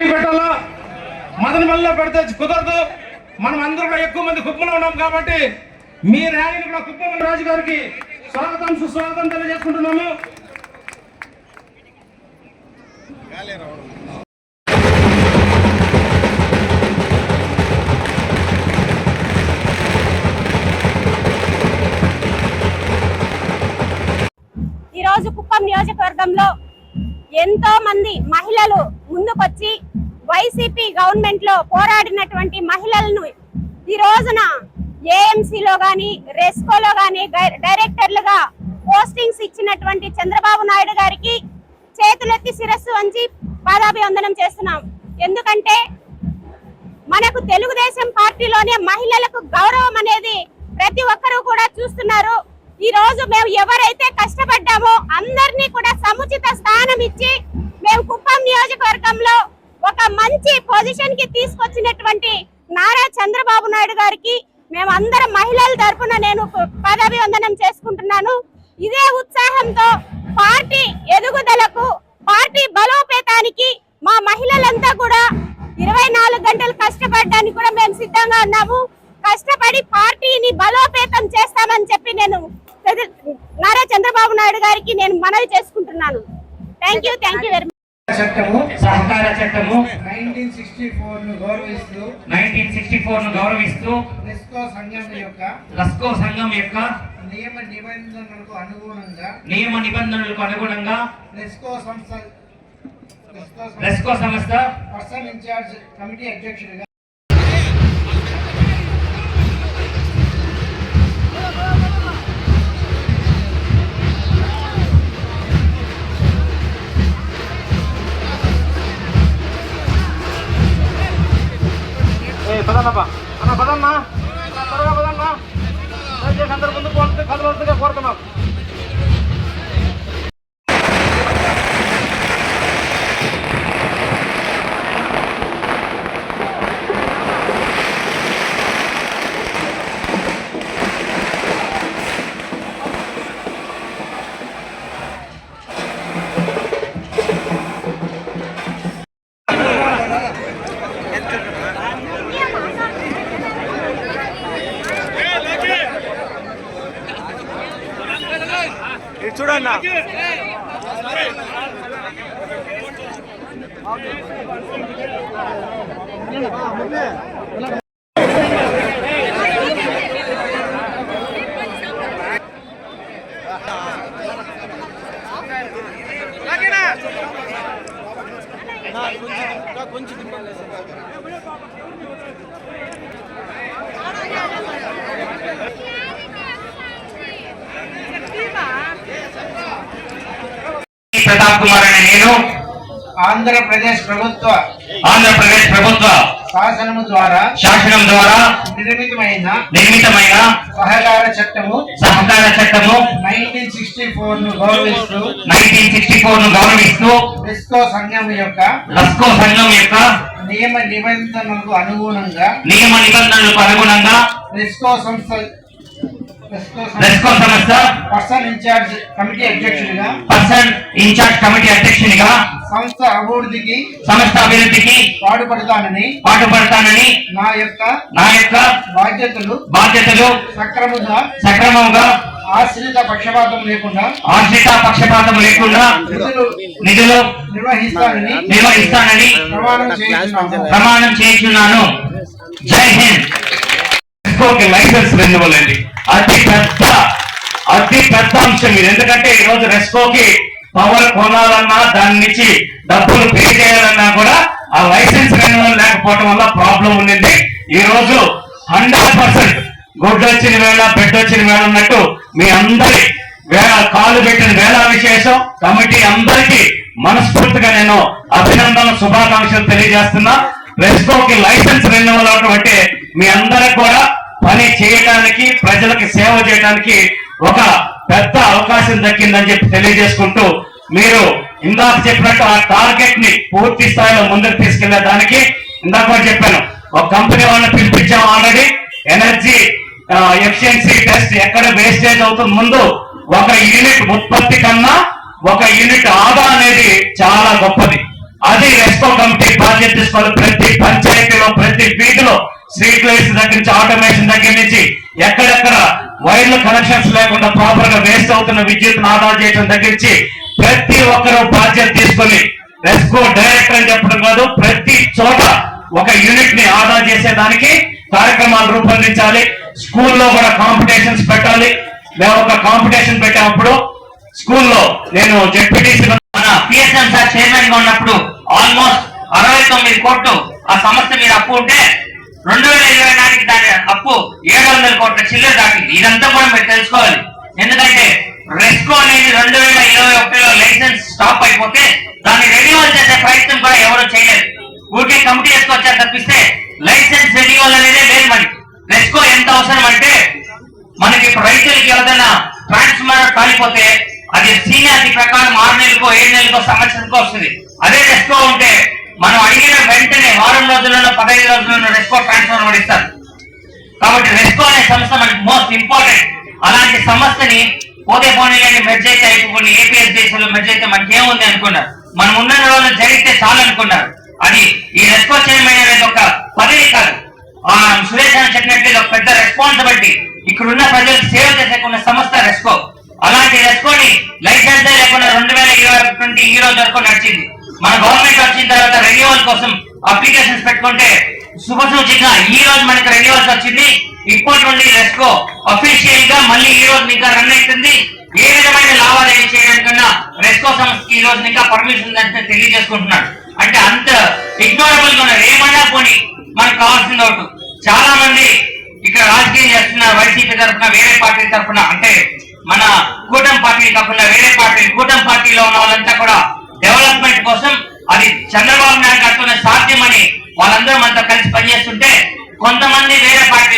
పెట్టాలా? మల్ల పెడితే కుదరదు. మనం అందరూ కూడా ఎక్కువ మంది కుప్పలో ఉన్నాం కాబట్టి మీ ర్యాలీని కూడా కుప్పం రాజు గారికి స్వాగతం సుస్వాగతం తెలియజేసుకుంటున్నాము. ఈరోజు కుప్పం నియోజకవర్గంలో ఎంతో మంది మహిళలు ముందుకొచ్చి వైసీపీ గవర్నమెంట్లో పోరాడినటువంటి మహిళలను ఈ రోజున ఏఎంసీలో గాని రెస్కోలో గాని డైరెక్టర్లుగా పోస్టింగ్స్ ఇచ్చినటువంటి చంద్రబాబు నాయుడు గారికి చేతులెత్తి శిరస్సు వంచి పాదాభివందనం చేస్తున్నాం. ఎందుకంటే మనకు తెలుగుదేశం పార్టీలోనే మహిళలకు గౌరవం అనేది ప్రతి ఒక్కరూ కూడా చూస్తున్నారు. ఈ రోజు మేము ఎవరైతే కష్టపడ్డామో అందరినీ కూడా సముచిత స్థానం ఇచ్చి మేము కుప్పం నియోజకవర్గంలో ఒక మంచి పొజిషన్కి తీసుకొచ్చినటువంటి నారా చంద్రబాబు నాయుడు గారికి మేమందరం మహిళల తరపున నేను పదవివందనం చేసుకుంటున్నాను. ఇదే ఉత్సాహంతో పార్టీ ఎదుగుదలకు పార్టీ బలోపేతానికి మా మహిళలంతా కూడా ఇరవై నాలుగు గంటలు కష్టపడడానికి కూడా మేము సిద్ధంగా ఉన్నాము. కష్టపడి పార్టీని బలోపేతం చేస్తామని చెప్పి నేను నారా చంద్రబాబు నాయుడు గారికి నేను మనవి చేసుకుంటున్నాను. Thank you thank you very చట్టము సహకార చట్టము నైన్టీన్ సిక్స్టీ ఫోర్ను గౌరవిస్తూ నైన్టీన్ సిక్స్టీ ఫోర్ను గౌరవిస్తూ నెస్కో సంఘం యొక్క లస్కో సంఘం యొక్క నియమ నిబంధనలకు అనుగుణంగా నియమ నిబంధనలకు అనుగుణంగా నెస్కో సంస్థ లెస్కో సంస్థ పర్సన్ ఇన్ఛార్జ్ కమిటీ అధ్యక్షుడిగా పదన్నప్పా అన్న పదన్నా త్వరగా పదన్నా దయచేసి అందరు ముందుకు వస్తే కదలవలసిందిగా కోరుతున్నాం చూడన్నా కొంచెం ప్రతాప్ కుమార్ అనే నేను. ఆంధ్రప్రదేశ్ ప్రభుత్వ ఆంధ్రప్రదేశ్ ప్రభుత్వ శాసనము ద్వారా శాసనం ద్వారా నిర్మితమైన నిర్మితమైన సహకార చట్టము సహకార చట్టము నైన్టీన్ సిక్స్టీ ఫోర్ను గౌరవిస్తూ నైన్టీన్ సిక్స్టీ ఫోర్ను గౌరవిస్తూ నెస్కో సంఘం యొక్క లస్కో సంఘం యొక్క నియమ నిబంధనలకు అనుగుణంగా నియమ నిబంధనలకు అనుగుణంగా నెస్కో సంస్థ సంస్థ person in charge committee person in charge committee అధ్యక్షునిగా. సంస్థ అభివృద్ధికి సంస్థ అభివృద్ధికి పాటుపడతానని పాటుపడతానని నా యొక్క నా యొక్క బాధ్యతలు బాధ్యతలు సక్రమంగా సక్రమంగా ఆశ్రిత పక్షపాతం లేకుండా ఆశ్రిత పక్షపాతం లేకుండా నిధులు నిర్వహిస్తానని నిర్వహిస్తానని ప్రమాణం చేస్తున్నాను ప్రమాణం చేయించున్నాను జై హింద్. లైసెన్స్ రెన్యువల్ అండి అతి పెద్ద అతి పెద్ద అంశం ఇది. ఎందుకంటే ఈరోజు రెస్కోకి పవర్ కొనాలన్నా దాని నుంచి డబ్బులు పే చేయాలన్నా కూడా ఆ లైసెన్స్ రెన్యువల్ లేకపోవడం వల్ల ప్రాబ్లం ఉండింది ఈ రోజు హండ్రెడ్ పర్సెంట్ గుడ్డు వచ్చిన వేళ బెడ్ వచ్చిన వేళ ఉన్నట్టు మీ అందరి వేళ కాలు పెట్టిన వేళ విశేషం. కమిటీ అందరికీ మనస్ఫూర్తిగా నేను అభినందన శుభాకాంక్షలు తెలియజేస్తున్నా. రెస్కోకి లైసెన్స్ రెన్యువల్ అవటం అంటే మీ అందరికి కూడా పని చేయడానికి ప్రజలకు సేవ చేయడానికి ఒక పెద్ద అవకాశం దక్కిందని చెప్పి తెలియజేసుకుంటూ మీరు ఇందాక చెప్పినట్టు ఆ టార్గెట్ని పూర్తి స్థాయిలో ముందుకు తీసుకెళ్ళే దానికి ఇందాక కూడా చెప్పాను. ఒక కంపెనీ వాళ్ళని పిలిపించాం ఆల్రెడీ ఎనర్జీ ఎఫిషియన్సీ టెస్ట్ ఎక్కడ వేస్టేజ్ అవుతుంది ముందు ఒక యూనిట్ ఉత్పత్తి కన్నా ఒక యూనిట్ ఆదా అనేది చాలా గొప్పది. అది రెస్కో కమిటీ బాధ్యత తీసుకోవాలి. ప్రతి పంచాయతీలో ప్రతి వీధిలో స్ట్రీట్ లైట్స్ దగ్గర నుంచి ఆటోమేషన్ దగ్గర నుంచి ఎక్కడెక్కడ వైర్లు కనెక్షన్స్ లేకుండా ప్రాపర్గా వేస్ట్ అవుతున్న విద్యుత్ ఆదా చేయడం దగ్గర నుంచి ప్రతి ఒక్కరూ బాధ్యత తీసుకొని రెస్కో డైరెక్టర్ అని చెప్పడం కాదు ప్రతి చోట ఒక యూనిట్ని ఆదా చేసేదానికి కార్యక్రమాలు రూపొందించాలి. స్కూల్లో కూడా కాంపిటీషన్స్ పెట్టాలి. మేము ఒక కాంపిటీషన్ పెట్టినప్పుడు స్కూల్లో నేను జెడ్పీటీసీ మన పిఎస్ఎం సార్ చైర్మన్గా ఉన్నప్పుడు ఆల్మోస్ట్ అరవై తొమ్మిది కోట్లు ఆ సంస్థ మీద అప్పు ఉంటే రెండు వేల ఇరవై నాటికి దాని అప్పు ఏడు వందల కోట్ల చిల్లర దాటింది. ఇదంతా కూడా మీరు తెలుసుకోవాలి. ఎందుకంటే రెస్కో అనేది రెండు వేల ఇరవై ఒకటిలో లైసెన్స్ స్టాప్ అయిపోతే దాన్ని రెన్యువల్ చేసే ప్రయత్నం కూడా ఎవరు చేయలేదు. ఊరికే కమిటీ వేసుకొచ్చారు తప్పిస్తే లైసెన్స్ రెన్యువల్ అనేది లేదు మనకి. రెస్కో ఎంత అవసరం అంటే మనకి రైతులకి ఏదైనా ట్రాన్స్ఫార్మర్ కాలిపోతే అది సీనియారిటీ ప్రకారం ఆరు నెలలకో ఏడు నెలలకో సంవత్సరానికో వస్తుంది. అదే రెస్కో ఉంటే మనం అడిగిన వెంటనే వారం రోజుల్లో పదహైదు రోజుల్లో రెస్కో ట్రాన్స్ఫర్ ఇస్తారు. కాబట్టి రెస్కో అనే సంస్థ మనకి మోస్ట్ ఇంపార్టెంట్. అలాంటి సంస్థని పోతే పోనీ కానీ మెర్జ్ అయితే అయిపోయి ఏపీఎస్ దేశంలో మెర్జ్ అయితే మనకి ఏముంది అనుకున్నారు. మనం ఉన్న రోజులు జరిగితే చాలు అనుకున్నారు. అది ఈ రెస్కో చైర్మన్ అనేది ఒక పదవి కాదు. ఆ సురేష్ అని చెప్పినట్లు ఇది ఒక పెద్ద రెస్పాన్సిబిలిటీ ఇక్కడ ఉన్న ప్రజలకు సేవ చేసేకున్న సంస్థ రెస్కో. అలాంటి రెస్కోని లైసెన్స్ లేకుండా రెండు వేల ఇరవై ఒకటి నుండి ఈ రోజు వరకు నడిచింది. మన గవర్నమెంట్ వచ్చిన తర్వాత రెన్యువల్ కోసం అప్లికేషన్స్ పెట్టుకుంటే శుభసూచిగా ఈ రోజు మనకి రెన్యువల్స్ వచ్చింది. ఇప్పటి నుండి రెస్కో అఫీషియల్గా మళ్ళీ ఈ రోజు ఇంకా రన్ అవుతుంది. ఏ విధమైన లావాదేవీ చేయడానికన్నా రెస్కో సంస్థకి ఈ రోజు ఇంకా పర్మిషన్ ఉందని తెలియజేసుకుంటున్నాడు. అంటే అంత ఇగ్నోరబుల్గా ఏమైనా పోనీ మనకు కావాల్సింది ఒకటి. చాలా మంది ఇక్కడ రాజకీయం చేస్తున్నారు వైసీపీ తరఫున వేరే పార్టీ తరఫున అంటే మన కూటమి పార్టీ కాకుండా వేరే పార్టీ కూటమి పార్టీలో ఉన్న వాళ్ళంతా కూడా డెవలప్మెంట్ కోసం అది చంద్రబాబు నాయుడు గారితోనే సాధ్యమని వాళ్ళందరూ మనతో కలిసి పనిచేస్తుంటే కొంతమంది వేరే పార్టీ